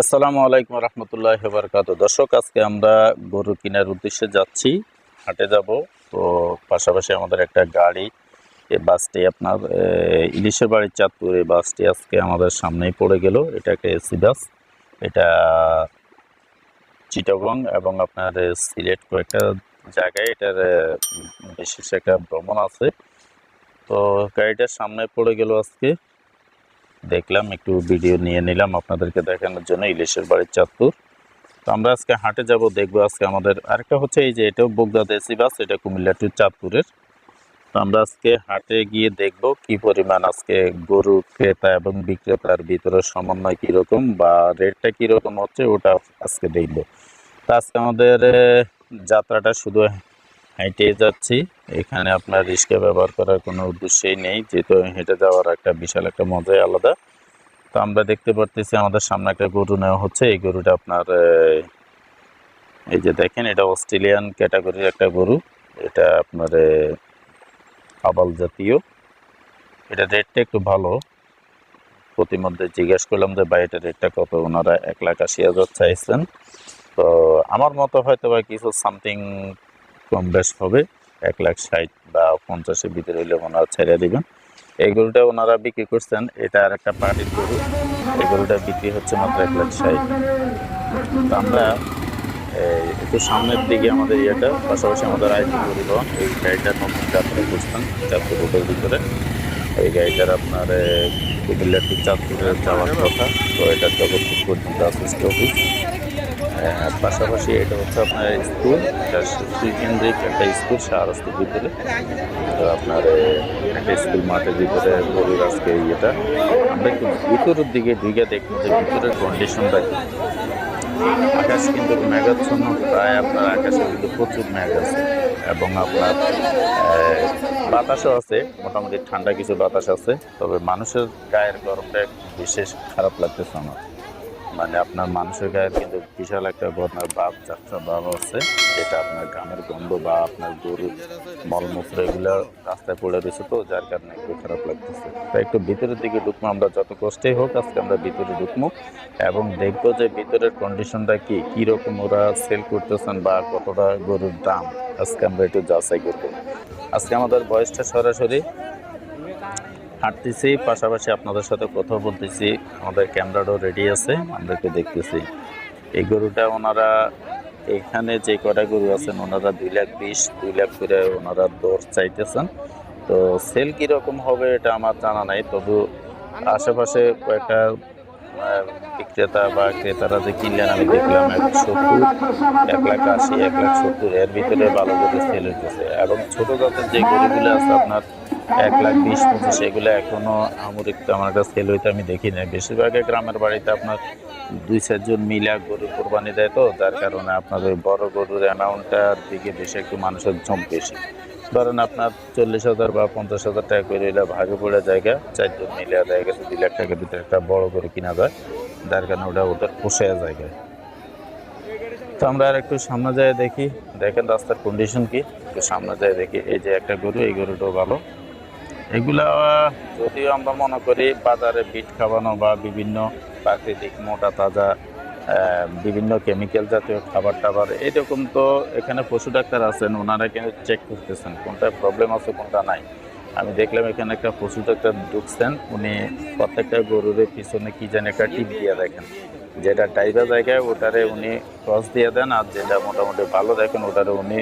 আসসালামু আলাইকুম রহমতুল্লাহ বরকাত দর্শক, আজকে আমরা গরু কেনার উদ্দেশ্যে যাচ্ছি, হাটে যাব। তো পাশাপাশি আমাদের একটা গাড়ি এই বাসটি আপনার ইলিশের বাড়ির চাঁদপুর এই বাসটি আজকে আমাদের সামনেই পড়ে গেল। এটা একটা এসি বাস। এটা চিটাগং এবং আপনার সিলেট কয়েকটা জায়গায় এটার বিশেষ একটা ভ্রমণ আছে। তো গাড়িটার সামনে পড়ে গেল আজকে। দেখলাম, একটু ভিডিও নিয়ে নিলাম আপনাদেরকে দেখানোর জন্য ইলিশের বাড়ির চাঁদপুর। তো আমরা আজকে হাটে যাব, দেখব আজকে আমাদের আরেকটা হচ্ছে এই যে এটাও বগদাদ দেশি বাস, এটা কুমিল্লা টু চাঁদপুরের। তো আমরা আজকে হাটে গিয়ে দেখব কি পরিমাণ আজকে গরু ক্রেতা এবং বিক্রেতার ভিতরে সমন্বয় কীরকম বা রেটটা কীরকম হচ্ছে, ওটা আজকে দেখব। তো আজকে আমাদের যাত্রাটা শুধু হেঁটে যাচ্ছি। এখানে আপনার রিক্সা ব্যবহার করার কোনো উদ্দেশ্যই নেই। যেহেতু হেঁটে যাওয়ার একটা বিশাল একটা মজাই আলাদা। তো আমরা দেখতে পারতেছি আমাদের সামনে একটা গরু নেওয়া হচ্ছে। এই গরুটা আপনার এই যে দেখেন, এটা অস্ট্রেলিয়ান ক্যাটাগরির একটা গরু। এটা আপনার আবাল জাতীয়। এটা রেটটা একটু ভালো। প্রতিমধ্যে জিজ্ঞেস করলাম যে, ভাই, এটা রেটটা কত? ওনারা এক লাখ আশি হাজার চাইছেন। তো আমার মতো হয়তো বা কিছু সামথিং কম বেশ হবে এক লাখ ষাট বা পঞ্চাশের ভিতরে হইলে ওনারা ছেড়ে দেবেন। এই গরুটা ওনারা বিক্রি করছেন এটা আর একটা পার্টির গরু। এই গরুটা বিক্রি হচ্ছে মাত্র এক লাখ ষাট। তো আমরা একটু সামনের দিকে আমাদের ইয়েটা পাশাপাশি আমাদের আইটি পরিবহন এই গাড়িটা নতুন যাত্রা করছেন চাঁদপুর রোডের ভিতরে। এই গাড়িটার আপনার কুমিল্লা চাঁদপুরে যাওয়ার কথা তো এটা জগৎপুর পর্যন্ত আহ, পাশাপাশি এটা হচ্ছে আপনার স্কুল কেন্দ্রিক একটা স্কুল শাহরাস্তির ভিতরে তো আপনার একটা স্কুল মাঠের ভিতরে গরুর আজকে ইয়েটা। আমরা একটু ভিতরের দিকে ঢুকে দেখব যে ভিতরের কন্ডিশনটা কি। আকাশ কিন্তু মেঘাচ্ছন্ন, প্রায় আপনার আকাশে কিন্তু প্রচুর মেঘ আছে। এবং আপনার বাতাসও আছে, মোটামুটি ঠান্ডা কিছু বাতাস আছে। তবে মানুষের গায়ের গরমটা বিশেষ খারাপ লাগতেছে আমার। মানে আপনার মানুষের গায়ের কিন্তু বিশাল একটা গরমের বাপ যাত্রা ভাব আছে। যেটা আপনার গ্রামের গন্ধ বা আপনার গরু মলমূত্র এগুলো রাস্তায় পড়ে রয়েছে তো, যার কারণে একটু খারাপ লাগতেছে। তাই একটু ভিতরের দিকে ঢুকবো, আমরা যত কষ্টেই হোক আজকে আমরা ভিতরে ঢুকবো এবং দেখব যে ভিতরের কন্ডিশনটা কি, কীরকম ওরা সেল করতেছেন বা কতটা গরুর দাম। আজকে আমরা একটু যাচাই করব। আজকে আমাদের বয়সটা সরাসরি হাঁটতেছি, পাশাপাশি আপনাদের সাথে কথা বলতেছি। আমাদের ক্যামেরাটাও রেডি আছে আমরা একটু দেখতেছি। এই গরুটা ওনারা এখানে যে কটা গরু আছেন, ওনারা দুই লাখ বিশ, দুই লাখ করে ওনারা দর চাইতেছেন। তো সেল কীরকম হবে এটা আমার জানা নাই, তবু আশেপাশে কয়েকটা বিক্রেতা বা ক্রেতারা যে কিনলেন, আমি দেখলাম এক সত্তর, এক লাখ আশি, এক লাখ সত্তর, এর ভিতরে ভালো করে সেল হইতেছে। এবং ছোটো জাতের যে গরুগুলো আছে, আপনার এক লাখ বিশ পঁচিশ এগুলো এখনও আমরিক আমার একটা সেল হইতে আমি দেখি নাই। বেশিরভাগই গ্রামের বাড়িতে আপনার দুই চারজন মিলা গরু কোরবানি দেয় তো, যার কারণে আপনার ওই বড় গরুর অ্যামাউন্টটার দিকে বেশি, একটু মানুষের ঝোঁক বেশি। ধরেন আপনার চল্লিশ হাজার বা পঞ্চাশ হাজার টাকা করে এলে ভাগে পড়ে জায়গা চারজন মিলে দেখা গেছে দুই লাখ টাকার ভিতরে একটা বড় গরু কিনা যায়, যার কারণে ওটা ওদের পোষায় জায়গায় তো আমরা আর একটু সামনে যায় দেখি, দেখেন রাস্তার কন্ডিশন কি, একটু সামনে যায় দেখি, এই যে একটা গরু, এই গরুটাও ভালো। এগুলা, যদিও আমরা মনে করি বাজারে বিট খাওয়ানো বা বিভিন্ন প্রাকৃতিক মোটা তাজা বিভিন্ন কেমিক্যাল জাতীয় খাবার টাবার, এরকম তো এখানে পশু ডাক্তার আছেন, ওনারা কিন্তু চেক করতেছেন কোনটা প্রবলেম আছে, কোনটা নাই। আমি দেখলাম এখানে একটা পশু ডাক্তার ঢুকছেন, উনি প্রত্যেকটা গরুর পিছনে কি জানি একটা টিপ দিয়ে দেখেন। যেটা টাইপা জায়গায়, ওটারে উনি ক্রস দিয়ে দেন, আর যেটা মোটামুটি ভালো দেখেন, ওটারে উনি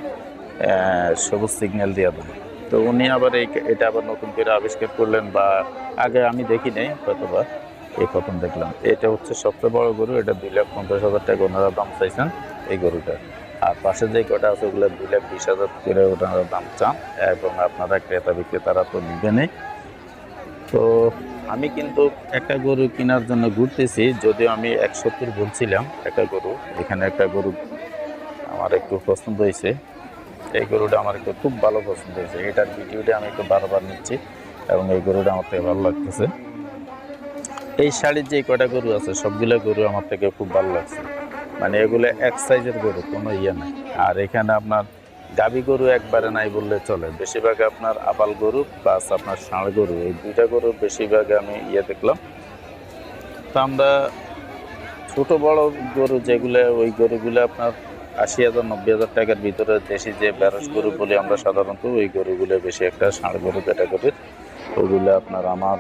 সবুজ সিগন্যাল দিয়ে দেন। তো উনি আবার এই এটা আবার নতুন করে আবিষ্কার করলেন বা আগে আমি দেখি নাই কতবার এই প্রথম দেখলাম। এটা হচ্ছে সবচেয়ে বড় গরু, এটা দুই লাখ পঞ্চাশ হাজার টাকা ওনারা দাম চাইছেন এই গরুটা আর পাশে যে কটা আছে, ওগুলো দুই লাখ বিশ হাজার করে ওনারা দাম চান এবং আপনারা ক্রেতা বিক্রেতারা তো নিবেনই তো আমি কিন্তু একটা গরু কেনার জন্য ঘুরতেছি, যদিও আমি এক বলছিলাম একটা গরু, এখানে একটা গরু আমার একটু পছন্দ হয়েছে। এই গরুটা আমার একটু খুব ভালো পছন্দ হয়েছে। এটার ভিডিওটা আমি একটু বারবার নিচ্ছি এবং এই গরুটা আমার থেকে ভালো লাগতেছে। এই শাড়ির যে কটা গরু আছে, সবগুলো গরু আমার থেকে খুব ভালো লাগছে। মানে এগুলো এক সাইজের গরু, কোনো ইয়ে নাই। আর এখানে আপনার গাবি গরু একবারে নাই বললে চলে। বেশিরভাগ আপনার আপাল গরু প্লাস আপনার ষাঁড় গরু। এই দুইটা গরু বেশিরভাগ আমি ইয়ে দেখলাম। তো আমরা ছোটো বড় গরু যেগুলো, ওই গরুগুলো আপনার আশি হাজার, নব্বই হাজার টাকার ভিতরে দেশি যে ব্যারস গরু বলি আমরা সাধারণত, ওই গরুগুলো বেশি একটা ষাঁড় গরু ক্যাটাগরির ওগুলো আপনার আমার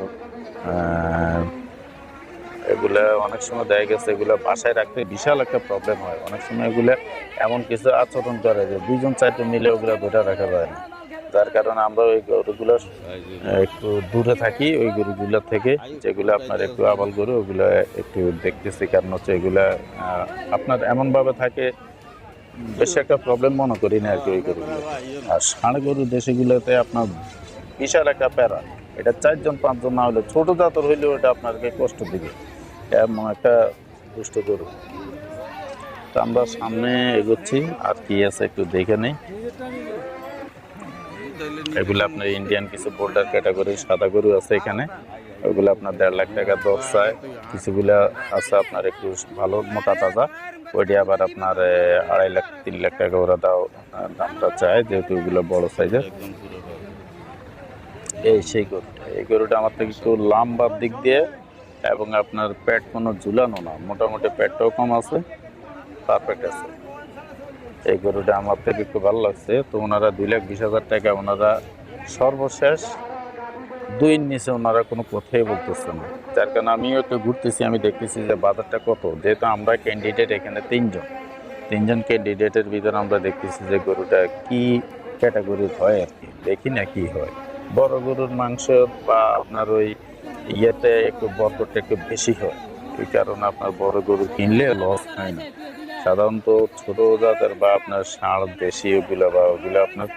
এগুলা অনেক সময় দেখা গেছে, এগুলো বাসায় রাখতে বিশাল একটা প্রবলেম হয়। অনেক সময় এগুলো এমন কিছু আচরণ করে যে দুইজন, চারজন মিলে ওগুলো ধরে রাখা যায় না। যার কারণে আমরা ওই গরুগুলো একটু দূরে থাকি, ওই গরুগুলো থেকে যেগুলো আপনার একটু আবাল গরু, ওগুলো একটু দেখতেছি। কারণ হচ্ছে এগুলা আপনার এমনভাবে থাকে বেশি একটা প্রবলেম মনে করি না আর কি, ওই গরুগুলো আর ষাঁড় গরু দেশিগুলোতে আপনার বিশাল একটা প্যারা। এটা চারজন, পাঁচজন না হলে ছোট জাতর হইলেও এটা আপনাকে কষ্ট দিবে। এমন একটা দুষ্ট গরু। তো আমরা সামনে এগোচ্ছি, আর কি আছে একটু দেখে নেই। এগুলো আপনার ইন্ডিয়ান কিছু বোল্ডার ক্যাটাগরি সাদা গরু আছে এখানে। ওগুলো আপনার দেড় লাখ টাকা দর চায়। কিছুগুলা আছে আপনার একটু ভালো, মোটা তাজা। ওইটি আবার আপনার আড়াই লাখ তিন লাখ টাকা ওরা দাও দামটা চায় যেহেতু ওগুলো বড় সাইজের এই সেই গরুটা এই গরুটা আমার থেকে একটু লম্বার দিক দিয়ে এবং আপনার পেট কোনো ঝুলানো না মোটামুটি পেটটাও কম আছে পারফেক্ট আছে। এই গরুটা আমার থেকে একটু ভালো লাগছে তো ওনারা দুই লাখ বিশ হাজার টাকা ওনারা সর্বশেষ দুই নিচে ওনারা কোনো কথাই বলতেছে না। যার কারণে আমিও একটু ঘুরতেছি, আমি দেখতেছি যে বাজারটা কত। যেহেতু আমরা ক্যান্ডিডেট এখানে তিনজন। তিনজন ক্যান্ডিডেটের ভিতরে আমরা দেখতেছি যে গরুটা কি ক্যাটাগরির হয় আর কি দেখি না কি হয়। বড় গরুর মাংস বা আপনার ওই ইয়েতে একটু বরকটটা একটু বেশি হয়। এই কারণে আপনার বড় গরু কিনলে লস হয় না। সাধারণত ছোট জাতের বা আপনার ষাঁড় দেশি ওগুলো বা ওগুলো আপনার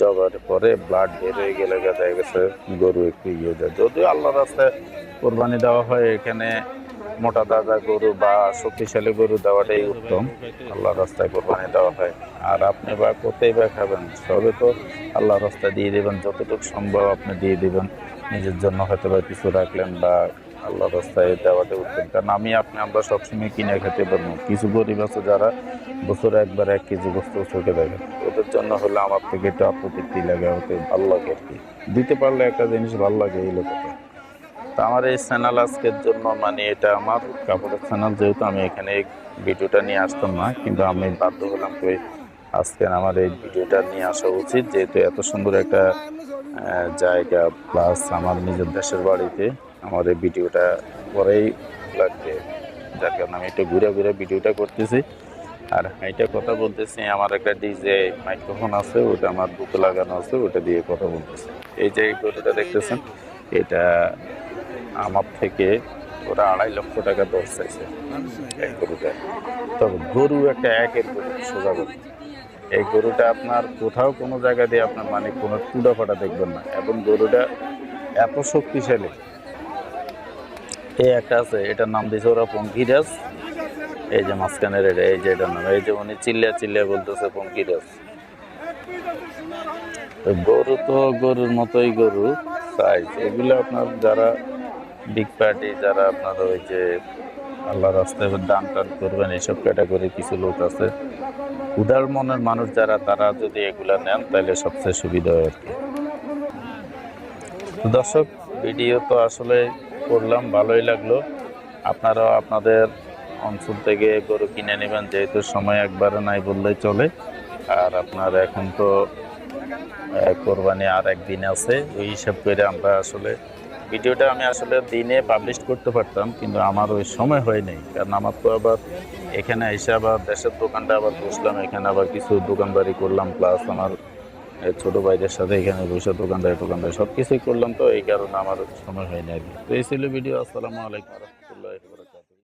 জবার পরে ব্লাড বের হয়ে গেলে দেখা গেছে গরু একটু ইয়ে যায়। যদিও আল্লাহ রাস্তায় কোরবানি দেওয়া হয়, এখানে মোটা দাদা গরু বা শক্তিশালী গরু দেওয়াটাই উত্তম। আল্লাহ রাস্তায় কোরবানি দেওয়া হয়। আর আপনি বা কোথায় বা খাবেন সবে তো আল্লাহ রাস্তায় দিয়ে দেবেন। যতটুকু সম্ভব আপনি দিয়ে দেবেন। নিজের জন্য হয়তো বা কিছু রাখলেন বা আল্লাহ রাস্তায় দেওয়াটা উত্তম কারণ আমি আপনি আমরা সবসময় কিনে খেতে পারব। কিছু গরিব আছে যারা বছরে একবার এক কেজি বস্তু চোখে দেখে। ওদের জন্য হলে আমার থেকে একটু আত্মতৃপ্তি লাগে ওতে ভালো লাগে আর কি। দিতে পারলে একটা জিনিস ভালো লাগে এই লোকটা তা আমার এই চ্যানেল আজকের জন্য মানে এটা আমার কাপড়ের চ্যানেল, যেহেতু আমি এখানে ভিডিওটা নিয়ে আসতাম না, কিন্তু আমি বাধ্য হলাম এই আজকে আমার এই ভিডিওটা নিয়ে আসা উচিত। যেহেতু এত সুন্দর একটা জায়গা প্লাস আমার নিজের দেশের বাড়িতে আমার এই ভিডিওটা পরেই লাগবে। যার কারণে আমি একটু ঘুরে ঘুরে ভিডিওটা করতেছি। আর এইটা কথা বলতেছি, আমার একটা ডিজে মাইক্রোফোন আছে, ওটা আমার বুকে লাগানো আছে, ওটা দিয়ে কথা বলতেছি। এই যে গরুটা দেখতেছেন, এটা আমার থেকে ওরা আড়াই লক্ষ টাকা দর চাইছে। এই গরুটা তবে গরু একটা একের গরু সোজা গরু। এই গরুটা আপনার কোথাও কোনো জায়গা দিয়ে আপনার মানে কোনো টুডা ফাটা দেখবেন না। এবং গরুটা এত শক্তিশালী এই একটা আছে, এটার নাম দিয়েছে ওরা পঙ্কিরাজ এই যে মাঝখানের এটা, এই যে এটার নাম, এই যে উনি চিল্লিয়া চিল্লিয়া বলতেছে পঙ্কিরাজ গরু তো গরুর মতোই গরু সাইজ এগুলো আপনার যারা বিগ পার্টি যারা আপনার ওই যে আল্লাহ রাস্তায় দান টান করবেন এইসব ক্যাটাগরি কিছু লোক আছে। উদার মনের মানুষ যারা, তারা যদি এগুলা নেন, তাহলে সবচেয়ে সুবিধা হয় আর কি। দর্শক ভিডিও তো আসলে করলাম, ভালোই লাগল। আপনারাও আপনাদের অঞ্চল থেকে গরু কিনে নেবেন, যেহেতু সময় একবারে নাই বললেই চলে। আর আপনার এখন তো কোরবানি আর একদিন আছে ওই হিসাব করে আমরা আসলে, ভিডিওটা আমি আসলে দিনে পাবলিশ করতে পারতাম, কিন্তু আমার ওই সময় হয় নাই। কারণ আমার তো আবার এখানে এসে আবার দেশের দোকানটা আবার বসলাম, এখানে আবার কিছু দোকানবাড়ি করলাম প্লাস আমার ছোট ভাইদের সাথে এখানে বসে দোকানদার টোকানদার সব কিছুই করলাম তো, এই কারণে আমার সময় হয়নি আর কি। তো এই ছিল ভিডিও আসসালামু আলাইকুম।